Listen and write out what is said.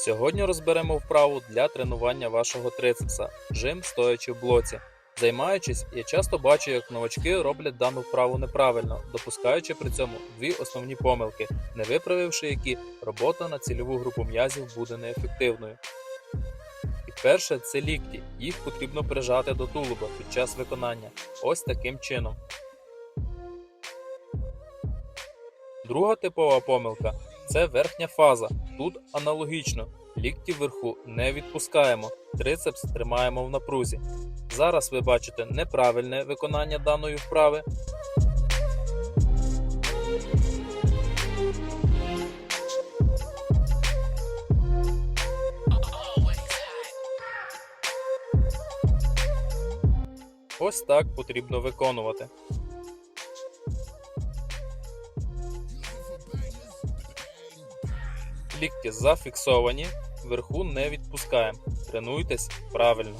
Сьогодні розберемо вправу для тренування вашого трицепса жим стоячи в блоці. Займаючись, я часто бачу, як новачки роблять дану вправу неправильно, допускаючи при цьому дві основні помилки, не виправивши які, робота на цільову групу м'язів буде неефективною. І перше це лікті. Їх потрібно прижати до тулуба під час виконання. Ось таким чином. Друга типова помилка це верхня фаза. Тут аналогічно. Лікті вверху не відпускаємо, трицепс тримаємо в напрузі. Зараз ви бачите неправильне виконання даної вправи. Ось так потрібно виконувати. Лікті зафіксовані, вверху не відпускаємо. Тренуйтесь правильно.